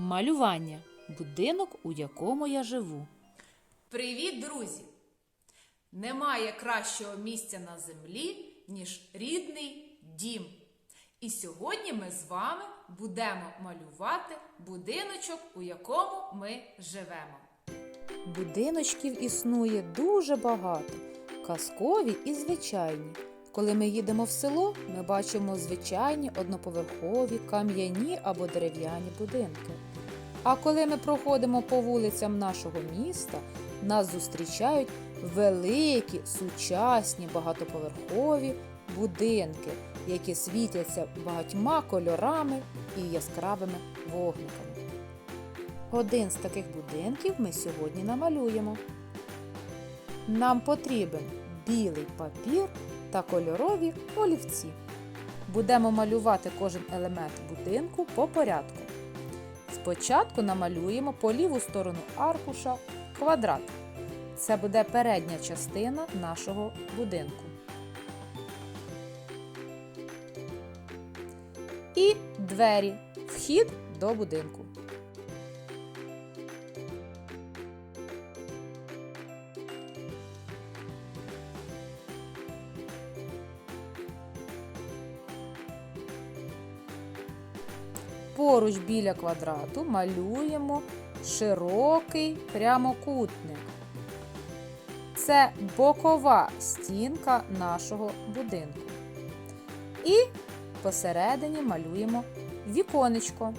Малювання. Будинок, у якому я живу. Привіт, друзі! Немає кращого місця на землі, ніж рідний дім. І сьогодні ми з вами будемо малювати будиночок, у якому ми живемо. Будиночків існує дуже багато, казкові і звичайні. Коли ми їдемо в село, ми бачимо звичайні одноповерхові, кам'яні або дерев'яні будинки. А коли ми проходимо по вулицям нашого міста, нас зустрічають великі, сучасні багатоповерхові будинки, які світяться багатьма кольорами і яскравими вогниками. Один з таких будинків ми сьогодні намалюємо. Нам потрібен білий папір та кольорові олівці. Будемо малювати кожен елемент будинку по порядку. Спочатку намалюємо по ліву сторону аркуша квадрат. Це буде передня частина нашого будинку. І двері. Вхід до будинку. Поруч біля квадрату малюємо широкий прямокутник. Це бокова стінка нашого будинку. І посередині малюємо віконечко.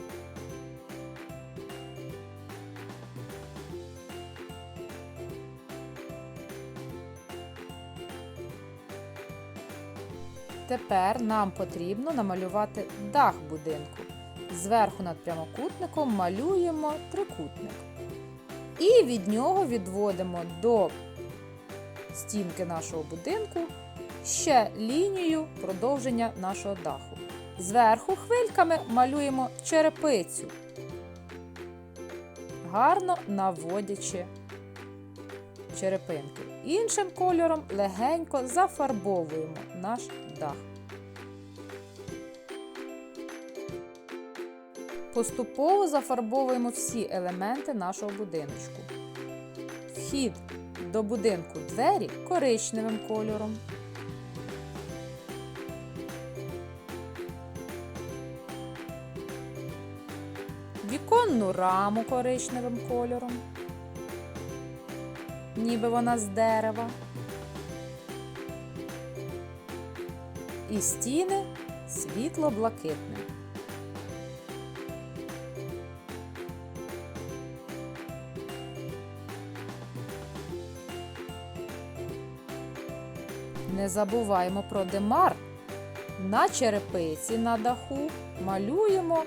Тепер нам потрібно намалювати дах будинку. Зверху над прямокутником малюємо трикутник. І від нього відводимо до стінки нашого будинку ще лінію продовження нашого даху. Зверху хвильками малюємо черепицю, гарно наводячи черепинки. Іншим кольором легенько зафарбовуємо наш дах. Поступово зафарбовуємо всі елементи нашого будиночку. Вхід до будинку двері коричневим кольором. Віконну раму коричневим кольором. Ніби вона з дерева. І стіни світло-блакитним. Не забуваємо про демар. На черепиці на даху малюємо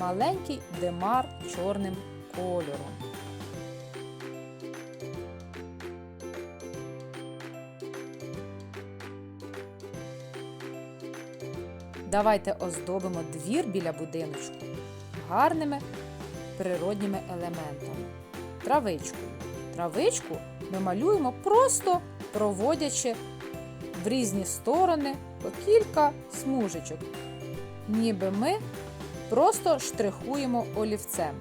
маленький демар чорним кольором. Давайте оздобимо двір біля будиночку гарними природніми елементами. Травичкою. Травичку ми малюємо просто проводячи в різні сторони по кілька смужечок, ніби ми просто штрихуємо олівцем.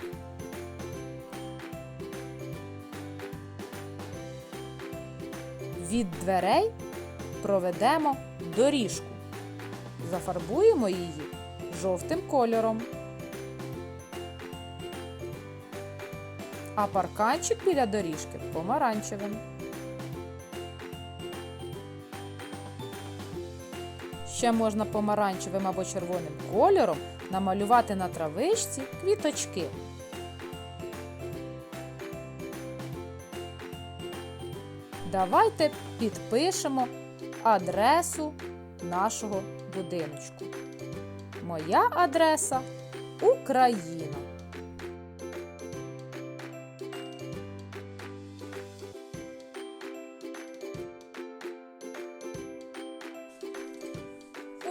Від дверей проведемо доріжку. Зафарбуємо її жовтим кольором. А парканчик біля доріжки помаранчевим. Ще можна помаранчевим або червоним кольором намалювати на травичці квіточки. Давайте підпишемо адресу нашого будиночку. Моя адреса Україна.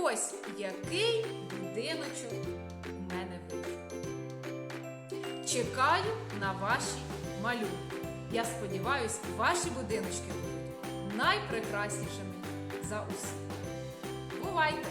Ось який будиночок у мене вийшов. Чекаю на ваші малюнки. Я сподіваюся, ваші будиночки будуть найпрекраснішими за усі. Бувайте!